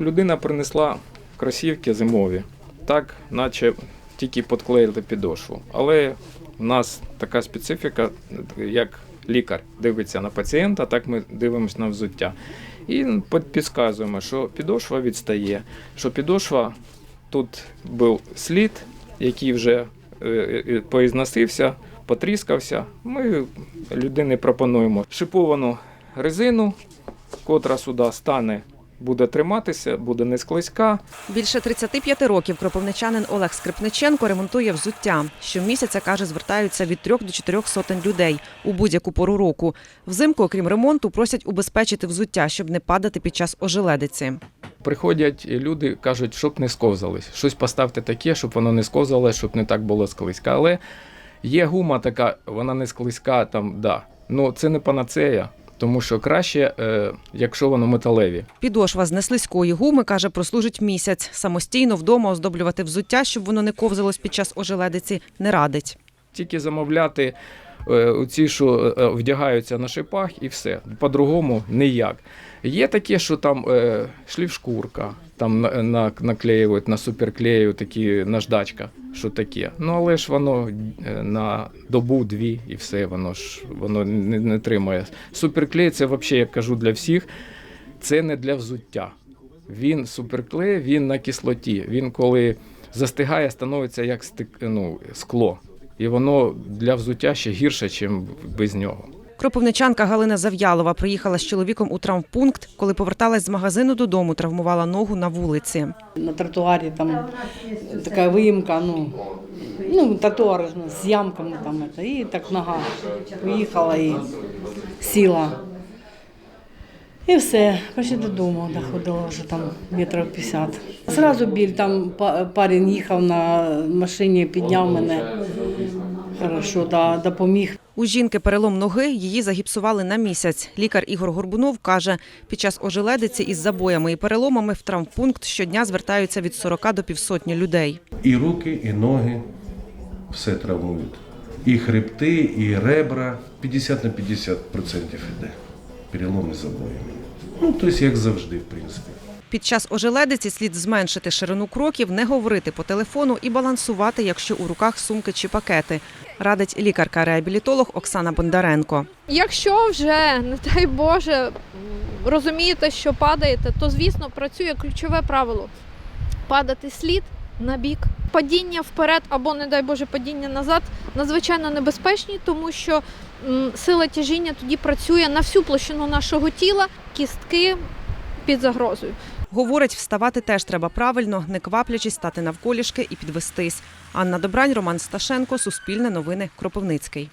Людина принесла кросівки зимові, так, наче тільки підклеїли підошву. Але в нас така специфіка, як лікар дивиться на пацієнта, так ми дивимося на взуття. І підказуємо, що підошва відстає, що підошва тут був слід, який вже е, е, поізносився, потріскався. Ми людині пропонуємо шиповану резину, котра сюди стане, буде триматися, буде не склизька. Більше 35 років кропивничанин Олег Скрипниченко ремонтує взуття. Щомісяця, каже, звертаються від 3 до 4 сотень людей у будь-яку пору року. Взимку, окрім ремонту, просять убезпечити взуття, щоб не падати під час ожеледиці. Приходять люди, кажуть, щоб не сковзались. Щось поставте таке, щоб воно не сковзало, щоб не так було склизька. Але є гума така, вона не склизька, там, да. Ну це не панацея, тому що краще, е, якщо воно металеві. Підошва з неслизької гуми, каже, прослужить місяць. Самостійно вдома оздоблювати взуття, щоб воно не ковзалось під час ожеледиці, не радить. Тільки замовляти е, ці, що е, вдягаються на шипах, і все. По-другому ніяк. Є таке, що там шлівшкурка, там на, на, наклеюють на суперклею такі наждачка, що таке. Ну але ж воно е, на добу-дві і все, воно ж воно не, не тримає. Суперклей це взагалі, я кажу для всіх, це не для взуття. Він суперклей, він на кислоті. Він коли застигає, становиться як стик, ну, скло. І воно для взуття ще гірше, ніж без нього. Кропивничанка Галина Зав'ялова приїхала з чоловіком у травмпункт. Коли поверталась з магазину додому, травмувала ногу на вулиці. На тротуаре там такая выемка, ну, ну, тротуар ну, с ямками там и так нога поїхала і сіла. І все, почти додому доходила вже там метрів 50. Зразу біль, там па- парень їхав на машині, підняв мене. Хорошо, да, допоміг. У жінки перелом ноги її загіпсували на місяць. Лікар Ігор Горбунов каже, під час ожеледиці із забоями і переломами в травмпункт щодня звертаються від 40 до півсотні людей. І руки, і ноги все травмують. І хребти, і ребра 50 на 50% іде. Переломи забоями. Ну, тобто, як завжди, в принципі. Під час ожеледиці слід зменшити ширину кроків, не говорити по телефону і балансувати, якщо у руках сумки чи пакети. Радить лікарка-реабілітолог Оксана Бондаренко. Якщо вже, не дай Боже, розумієте, що падаєте, то звісно працює ключове правило падати слід на бік. Падіння вперед або, не дай Боже, падіння назад надзвичайно небезпечні, тому що сила тяжіння тоді працює на всю площину нашого тіла, кістки під загрозою. Говорить, вставати теж треба правильно, не кваплячись стати навколішки і підвестись. Анна Добрань, Роман Сташенко, Суспільне новини, Кропивницький.